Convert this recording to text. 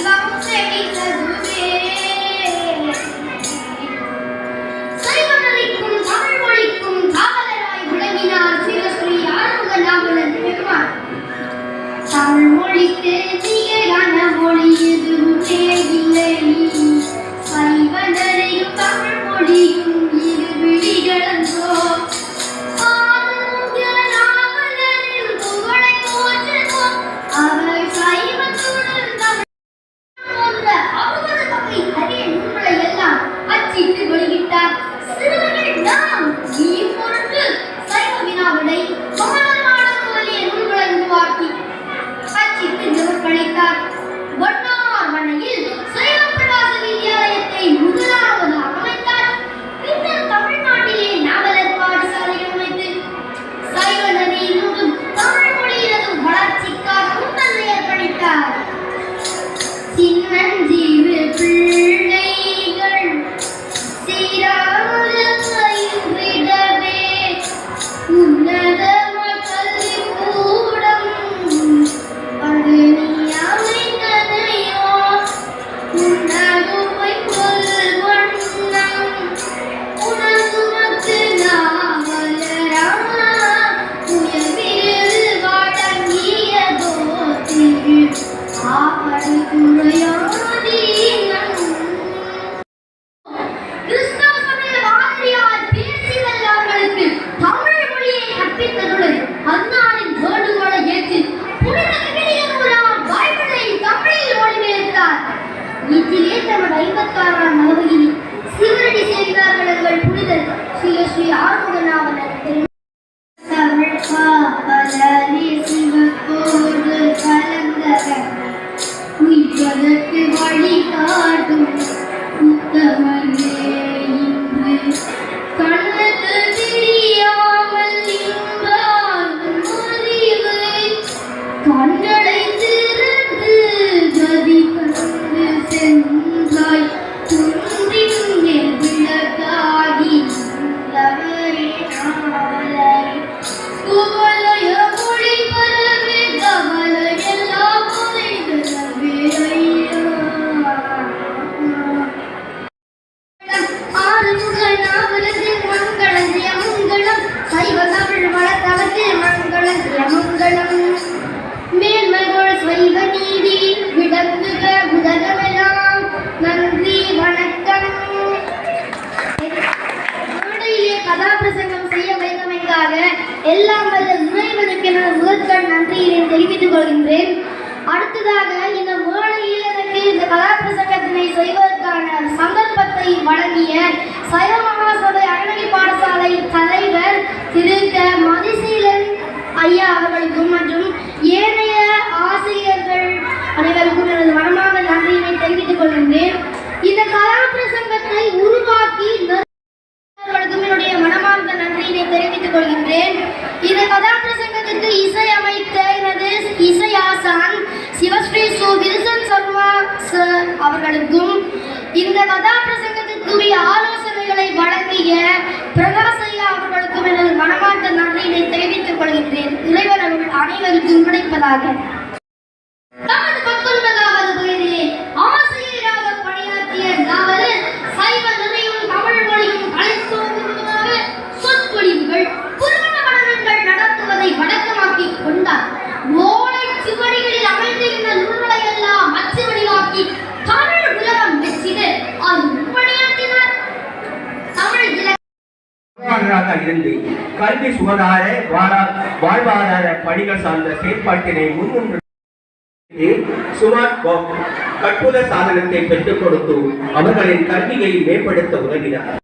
Vamos ver Não, que 幸福的摇。மேன்மைகள் சைவ நீதி விளங்குக உதகமெல்லாம். நன்றி வணக்கம். மேடையிலே கதாபிரசங்கம் செய்ய வைக்கமைக்காக எல்லாம் வல்ல இறைவனுக்கு எனது முதற்கண் நன்றியினை தெரிவித்துக் கொள்கின்றேன். அடுத்ததாக இந்த மேடையில் எனக்கு இந்த கதாபிரசங்கத்தினை செய்வதற்கான சந்தர்ப்பத்தை வழங்கிய சைவ மகாசபை அறநெறி பாடசாலை தலைவர் திரு க. மதிசீலன் ஐயா அவர்களுக்கும் மற்றும் ஏனைய ஆசிரியர்கள் அனைவருக்கும் எனது மனமார்ந்த நன்றியினை தெரிவித்துக் கொள்கின்றேன் இந்த கதாபிரசங்கத்தை உருவாக்கி அவர்களுக்கும் என்னுடைய மனமார்ந்த நன்றியினை தெரிவித்துக் கொள்கின்றேன். இந்த கதாபிரசங்கத்திற்கு இசை அமைத்த எனது இசை ஆசான் சிவஸ்ரீ சு வில்சன் சர்மா சார் அவர்களுக்கும் இந்த கதாபிரசங்கத்திற்குரிய ஆலோசனைகளை வழங்கிய பிரகாசையா அவர்களுக்கும் எனது மனமார்ந்த நன்றியினை தெரிவித்துக் கொள்கின்றேன். இறைவன் அவர்கள் அனைவருக்கும் கிடைப்பதாக. ஆய்வாளராக இருந்து கல்வி சுகாதார வாழ்வாதார பணிகள் சார்ந்த செயற்பாட்டினை முன்னின்று சுமார் கற்புத சாதனத்தை பெற்றுக் கொடுத்து அவர்களின் கல்வியை மேம்படுத்த உதவினார்.